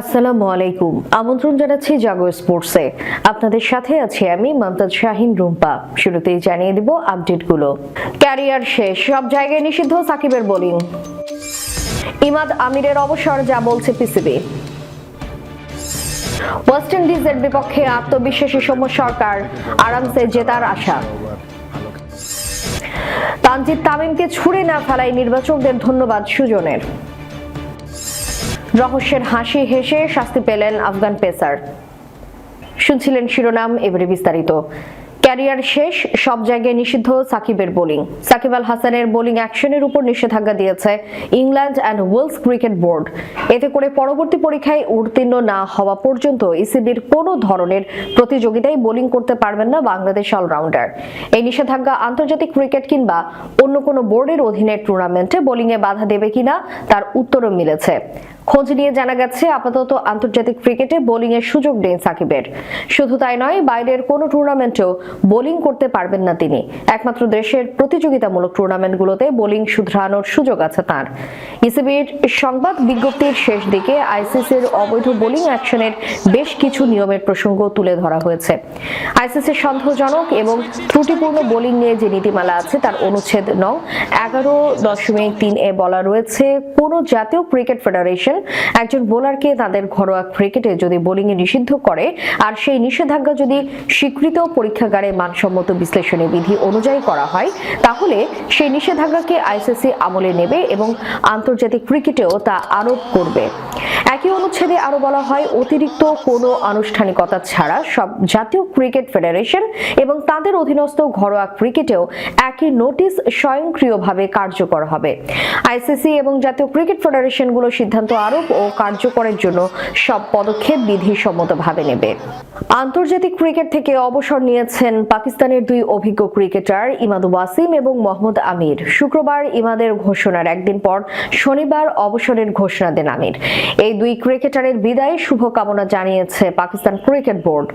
আসসালামু আলাইকুম। আমন্ত্রণ জানাচ্ছি স্পোর্টসে। আপনাদের সাথে আছি আমি মমতাজ শাহিন রুম্পা। শুরুতেই জানিয়ে দিব আপডেটগুলো। ক্যারিয়ার শেষ, সব জায়গায় নিষিদ্ধ সাকিবের বোলিং। ইমাদ আমিরের অবসর, যা বলছে পিসিবি। ওয়েস্ট ইন্ডিজের বিপক্ষে আত্মবিশ্বাসী সৌম্য সরকার, আরামসে জেতার আশা। তানজিদ তামিমকে ছুড়ে না ফেলায় নির্বাচকদের ধন্যবাদ সুজনের। রহস্যের হাসি হেসে শাস্তি পেলেন আফগান পেসার। শুনছিলেন শিরোনাম, এবারে বিস্তারিত। ক্যারিয়ার শেষ, সব জায়গায় নিষিদ্ধ সাকিবের বোলিং। সাকিব আল হাসানের বোলিং অ্যাকশনের উপর নিষেধাজ্ঞা দিয়েছে England and Wales cricket board. এতে করে পরবর্তী পরীক্ষায় উত্তীর্ণ না হওয়া পর্যন্ত ইসিবির কোনো ধরনের প্রতিযোগিতায় বোলিং করতে পারবেন না বাংলাদেশ অলরাউন্ডার। এই নিষেধাজ্ঞা আন্তর্জাতিক ক্রিকেট কিংবা অন্য কোনো বোর্ডের অধীনে টুর্নামেন্টে বোলিংয়ে বাধা দেবে কিনা তার উত্তরও মিলেছে। খোঁজ নিয়ে জানা গেছে, আপাতত আন্তর্জাতিক ক্রিকেটে বোলিং এর সুযোগ নেই সাকিবের। শুধু তাই নয়, বাইরের কোনো টুর্নামেন্টেও বোলিং করতে পারবেন না তিনি। একমাত্র দেশের প্রতিযোগিতামূলক টুর্নামেন্টগুলোতে বোলিং শুধরানোর সুযোগ আছে তার। ইসিবির সংবাদ বিজ্ঞপ্তির শেষ দিকে আইসিসির অবৈধ বোলিং অ্যাকশনের বেশ কিছু নিয়মের প্রসঙ্গ তুলে ধরা হয়েছে। আইসিসির সন্দেহজনক এবং ত্রুটিপূর্ণ বোলিং নিয়ে যে নীতিমালা আছে, তার অনুচ্ছেদ নং এগারো দশমিক তিন এ বলা রয়েছে, কোন জাতীয় ক্রিকেট ফেডারেশন একজন বোলারকে তাদের ঘরোয়া ক্রিকেটে যদি বোলিং এ নিষিদ্ধ করে, আর সেই নিষেধাজ্ঞা যদি স্বীকৃত পরীক্ষাগারে মানসম্মত বিশ্লেষণী বিধি অনুযায়ী করা হয়, তাহলে সেই নিষেধাজ্ঞাকে আইসিসি আমলে নেবে এবং আন্তর্জাতিক ক্রিকেটেও তা আরোপ করবে। একই অনুচ্ছেদে আরও বলা হয়, অতিরিক্ত কোনো আনুষ্ঠানিকতা ছাড়া সব জাতীয় ক্রিকেট ফেডারেশন এবং তাদের অধীনস্থ ঘরোয়া ক্রিকেটেও একই নোটিশ স্বয়ংক্রিয়ভাবে কার্যকর হবে। আইসিসি এবং জাতীয় ক্রিকেট ফেডারেশনগুলো সিদ্ধান্ত আরোপ ও কার্যকরের জন্য সব পদক্ষেপ বিধিসম্মতভাবে নেবে। আন্তর্জাতিক ক্রিকেট থেকে অবসর নিয়েছেন পাকিস্তানের দুই অভিজ্ঞ ক্রিকেটার, ইমাদ ওয়াসিম এবং মোহাম্মদ আমির। শুক্রবার ইমাদের ঘোষণার একদিন পর শনিবার অবসরের ঘোষণা দেন আমির। এই দুই ক্রিকেটারের বিদায়ে শুভকামনা জানিয়েছে পাকিস্তান ক্রিকেট বোর্ড।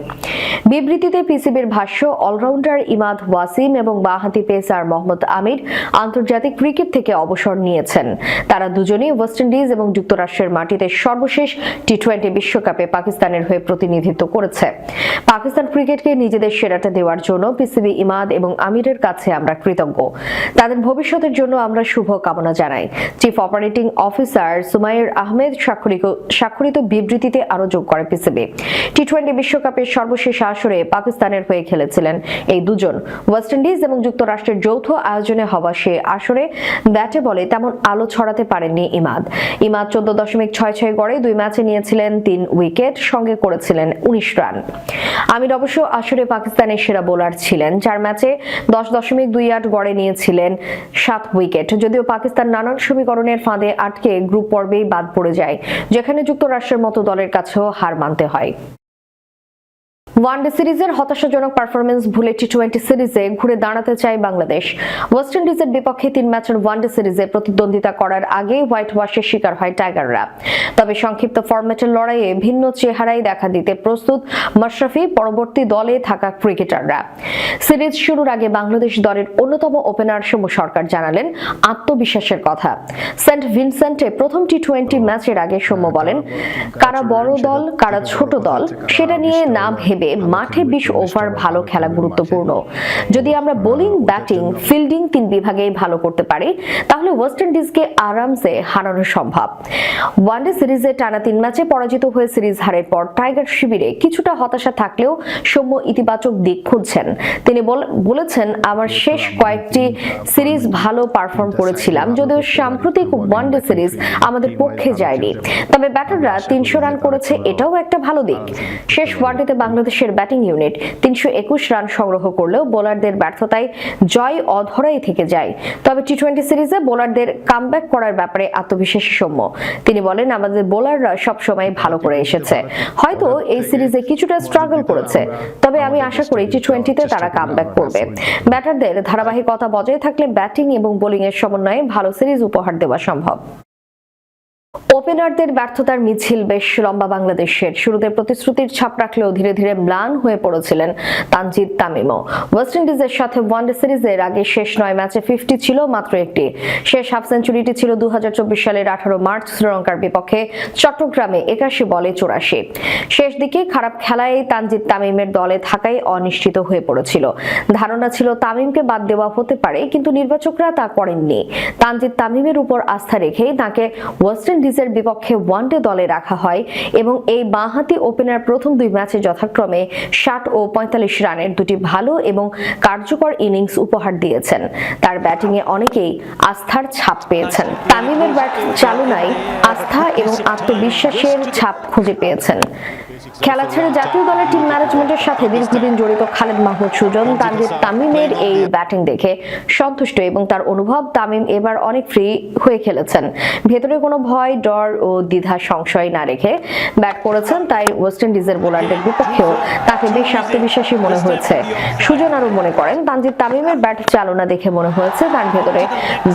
বিবৃতিতে পিসিবির ভাষ্য, অলরাউন্ডার ইমাদ ওয়াসিম এবং বাঁহাতি পেসার মোহাম্মদ আমির আন্তর্জাতিক ক্রিকেট থেকে অবসর নিয়েছেন। তারা দুজনেই ওয়েস্ট ইন্ডিজ এবং যুক্তরাষ্ট্রের মাটিতে সর্বশেষ টি টোয়েন্টি বিশ্বকাপে পাকিস্তানের হয়ে প্রতিনিধিত্ব করেছে। পাকিস্তান ক্রিকেটকে নিজেদের সেরাটা দেওয়ার জন্য পিসিবি ইমাদ এবং আমিরের কাছে আমরা কৃতজ্ঞ। তাদের ভবিষ্যতের জন্য আমরা শুভ কামনা জানাই। Chief operating officer Sumair Ahmed স্বাক্ষরিত স্বাক্ষরিত বিবৃতিতে আরও যোগ করে পিসিবি টি টোয়েন্টি বিশ্বকাপের সর্বশেষ আসরে পাকিস্তানের হয়ে খেলেছিলেন এই দুজন। ওয়েস্ট ইন্ডিজ এবং যুক্তরাষ্ট্রের যৌথ আয়োজনে হওয়া সে আসরে ব্যাটে বলে তেমন আলো ছড়াতে পারেননি ইমাদ। ইমাদ চোদ্দ দশমিক ছয় ছয় গড়ে দুই ম্যাচে নিয়েছিলেন তিন উইকেট, সঙ্গে করেছিলেন উনিশ রান। আমির অবশ্য আসরে পাকিস্তানের সেরা বোলার ছিলেন। চার ম্যাচে দশ দশমিক দুই আট গড়ে নিয়েছিলেন সাত উইকেট। যদিও পাকিস্তান নানান সমীকরণের ফাঁদে আটকে গ্রুপ পর্বেই বাদ পড়ে যায়, যেখানে যুক্তরাষ্ট্রের মতো দলের কাছেও হার মানতে হয়। ওয়ানডে সিরিজের হতাশাজনক পারফরমেন্স ভুলে টি টোয়েন্টি সিরিজে ঘুরে দাঁড়াতে চায় বাংলাদেশ। ওয়েস্ট ইন্ডিজের বিপক্ষে তিন ম্যাচের ওয়ানডে সিরিজে প্রতিদ্বন্দ্বিতা করার আগে হোয়াইট ওয়াশের শিকার হয় টাইগাররা। তবে সংক্ষিপ্ত ফরম্যাটের লড়াইয়ে ভিন্ন চেহারাই দেখা দিতে প্রস্তুত মাশরাফি, পরবর্তী দলে থাকা ক্রিকেটাররা। সিরিজ শুরুর আগে বাংলাদেশ দলের অন্যতম ওপেনার সৌম্য সরকার জানালেন আত্মবিশ্বাসের কথা। সেন্ট ভিনসেন্টে প্রথম টি টোয়েন্টি ম্যাচের আগে সৌম্য বলেন, কারা বড় দল, কারা ছোট দল, সেটা নিয়ে না ভেবে মাঠে বিশ ওভার ভালো খেলা গুরুত্বপূর্ণ। যদি আমরা বোলিং ব্যাটিং ফিল্ডিং তিন বিভাগেই ভালো করতে পারি তাহলে ওয়েস্ট ইন্ডিজকে আরামসে হারানো সম্ভব। ওয়ানডে সিরিজে টানা তিন ম্যাচে পরাজিত হয়ে সিরিজ হারের পর টাইগার শিবিরে কিছুটা হতাশা থাকলেও সৌম্য ইতিবাচক দিক খুঁজছেন। তিনি বল- বলেছেন আমার শেষ কয়েকটি সিরিজ ভালো পারফর্ম করেছিলাম যদিও সাম্প্রতিক ওয়ানডে সিরিজ আমাদের পক্ষে যায়নি। তবে ব্যাটাররা তিনশো রান করেছে এটাও একটা ভালো দিক। শেষ ওয়ানডেতে বাংলাদেশের ব্যাটিং ইউনিট। তিনশো একুশ রান সংগ্রহ করলেও বোলারদের ব্যর্থতায় জয় অধরাই থেকে যায়। তবে টি টোয়েন্টি সিরিজে বোলারদের কামব্যাক করার ব্যাপারে আত্মবিশ্বাসী সৌম্য। তিনি বলেন, আমাদের বোলাররা সবসময় ভালো করে এসেছে। হয়তো এই সিরিজে কিছুটা স্ট্রাগল করেছে। তবে আমি আশা করি টি টোয়েন্টিতে তারা কামব্যাক করবে। ব্যাটারদের ধারাবাহিকতা বজায় থাকলে ব্যাটিং এবং বোলিং এর সমন্বয়ে ভালো সিরিজ উপহার দেওয়া সম্ভব। ওপেনারদের ব্যর্থতার মিছিল বেশ লম্বা বাংলাদেশের। শুরুতে প্রতিশ্রুতির ছাপ রাখলেও ধীরে ধীরে ম্লান হয়ে পড়েছিলেন তানজিদ তামিমও। ওয়েস্ট ইন্ডিজের সাথে ওয়ানডে সিরিজের আগে শেষ নয় ম্যাচে ফিফটি ছিল মাত্র একটি। শেষ হাফ সেঞ্চুরিটি ছিল দু সালের আঠারো মার্চ শ্রীলঙ্কার বিপক্ষে চট্টগ্রামে একাশি বলে চুরাশি। শেষ দিকে খারাপ খেলায় তানজিদ তামিমের দলে থাকাই অনিশ্চিত হয়ে পড়েছিল। ধারণা ছিল তামিমকে বাদ দেওয়া হতে পারে, কিন্তু নির্বাচকরা তা করেননি। তানজিদ তামিমের উপর আস্থা রেখেই তাকে ওয়েস্ট ইন্ডিজের বিপক্ষে ওয়ানডে দলে রাখা হয় এবং এই বাঁহাতি ওপেনার প্রথম দুই ম্যাচে যথাক্রমে ষাট ও পঁয়তাল্লিশ রানের দুটি ভালো এবং কার্যকর ইনিংস উপহার দিয়েছেন। তার ব্যাটিংয়ে অনেকেই আস্থার ছাপ পেয়েছেন। তামিমের ব্যাট চালনায় আস্থা এবং আত্মবিশ্বাসের ছাপ খুঁজে পেয়েছেন। খেলা ছেড়ে জাতীয় দলের টিম ম্যানেজমেন্টের সাথে দীর্ঘদিন জড়িত খালেদ মাহমুদ সুজন তানজিদ তামিমের এই ব্যাটিং দেখে সন্তুষ্ট এবং তার অনুভব তামিম এবার অনেক ফ্রি হয়ে খেলেছেন। ভেতরে কোনো ভয়, ডর ও দ্বিধা সংশয় না রেখে ব্যাট করেছেন, তাই ওয়েস্ট ইন্ডিজের বোলারদের বিপক্ষেও তাকে বেশ আত্মবিশ্বাসী মনে হয়েছে। সুজন আরও মনে করেন, তানজিদ তামিমের ব্যাট চালনা দেখে মনে হয়েছে তার ভেতরে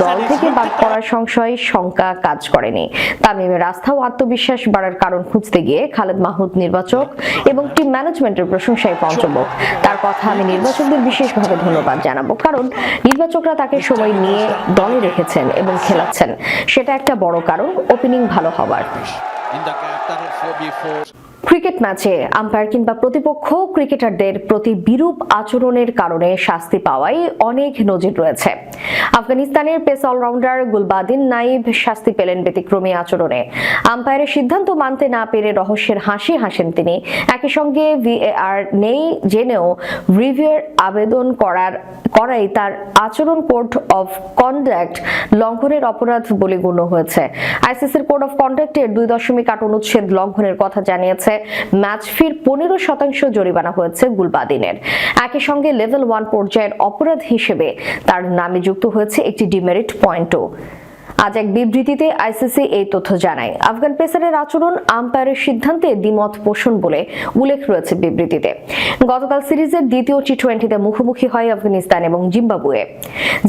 দল থেকে বাদ পড়ার সংশয়, শঙ্কা কাজ করেনি। তামিমের আস্থা ও আত্মবিশ্বাস বাড়ার কারণ খুঁজতে গিয়ে খালেদ মাহমুদ নির্বাচক এবং টিম ম্যানেজমেন্টের প্রশংসায় পঞ্চমুখ। তার কথা আমি নির্বাচকদের বিশেষভাবে ধন্যবাদ জানাব, কারণ নির্বাচকরা তাকে সময় নিয়ে দলে রেখেছেন এবং খেলাচ্ছেন। সেটা একটা বড় কারণ ওপেনিং ভালো হওয়ার ক্রিকেট ম্যাচে আম্পায়ার কিংবা প্রতিপক্ষ ক্রিকেটারদের প্রতি বিরূপ আচরণের কারণে শাস্তি পাওয়াই অনেক নজির রয়েছে। আফগানিস্তানের পেস অলরাউন্ডার গুলবাদিন নাইব শাস্তি পেলেন ব্যতিক্রমী আচরণে। আম্পায়ারের সিদ্ধান্ত মানতে না পেরে রহস্যের হাসি হাসেন তিনি। একই সঙ্গে ভিএআর নেই জেনেও রিভিউর আবেদন করার, করাই তার আচরণ কোড অফ কন্ডাক্ট লঙ্ঘনের অপরাধ বলে গণ্য হয়েছে। আইসিসির কোড অফ কন্ডাক্টের দুই দশমিক আট অনুচ্ছেদ লঙ্ঘনের কথা জানিয়েছে ম্যাচ ফির পনেরো শতাংশ জরিমানা হয়েছে গুলবাদিনের। একই সঙ্গে লেভেল ওয়ান পর্যায়ের অপরাধ হিসেবে তার নামে যুক্ত হয়েছে একটি ডিমেরিট পয়েন্টও আজ এক বিবৃতিতে আইসিসি এই তথ্য জানায়। আফগান পেসারের আচরণ, আম্পায়ারের সিদ্ধান্তে দ্বিমত পোষণ বলে উল্লেখ রয়েছে বিবৃতিতে। গতকাল সিরিজের দ্বিতীয় টি টোয়েন্টিতে মুখোমুখি হয় আফগানিস্তান এবং জিম্বাবুয়ে।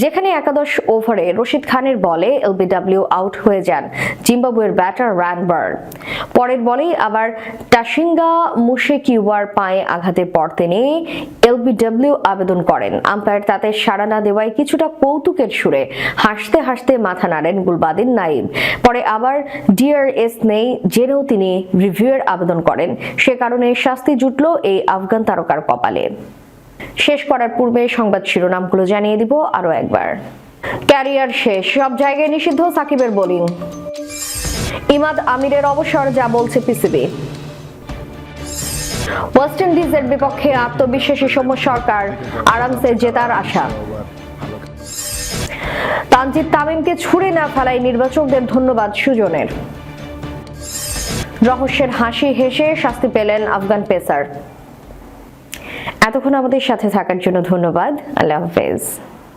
যেখানে একাদশ ওভারে রশিদ খানের বলে এলবিডব্লিউ আউট হয়ে যান জিম্বাবুয়ের ব্যাটার রানবার পরের বলেই আবার টাসিঙ্গা মুশে কিউবার পায়ে আঘাতের পর তিনি এলবিডব্লিউ আবেদন করেন। আম্পায়ার তাতে সাড়া না দেওয়ায় কিছুটা কৌতুকের সুরে হাসতে হাসতে মাথা নাড়েন গুলবাদিন নাইব পরে আবার ডিআরএস নেই জেনেও তিনি রিভিউয়ের আবেদন করেন। সে কারণে শাস্তি জুটল এই আফগান তারকার কপালে। শেষ করার পূর্বে সংবাদ শিরোনামগুলো জানিয়ে দিব আরও একবার। ক্যারিয়ার শেষ, সব জায়গায় নিষিদ্ধ সাকিবের বোলিং। ইমাদ আমিরের অবসর, যা বলছে পিসিবি। ওয়েস্ট ইন্ডিজের বিপক্ষে আত্মবিশ্বাসী সৌম্য সরকার, আরামসে জেতার আশা। তানজিদ তামিমকে ছুড়ে না ফেলায় নির্বাচকদের ধন্যবাদ সুজনের। রহস্যের হাসি হেসে শাস্তি পেলেন আফগান পেসার। এতক্ষণ আমাদের সাথে থাকার জন্য ধন্যবাদ। আল্লাহ হাফেজ।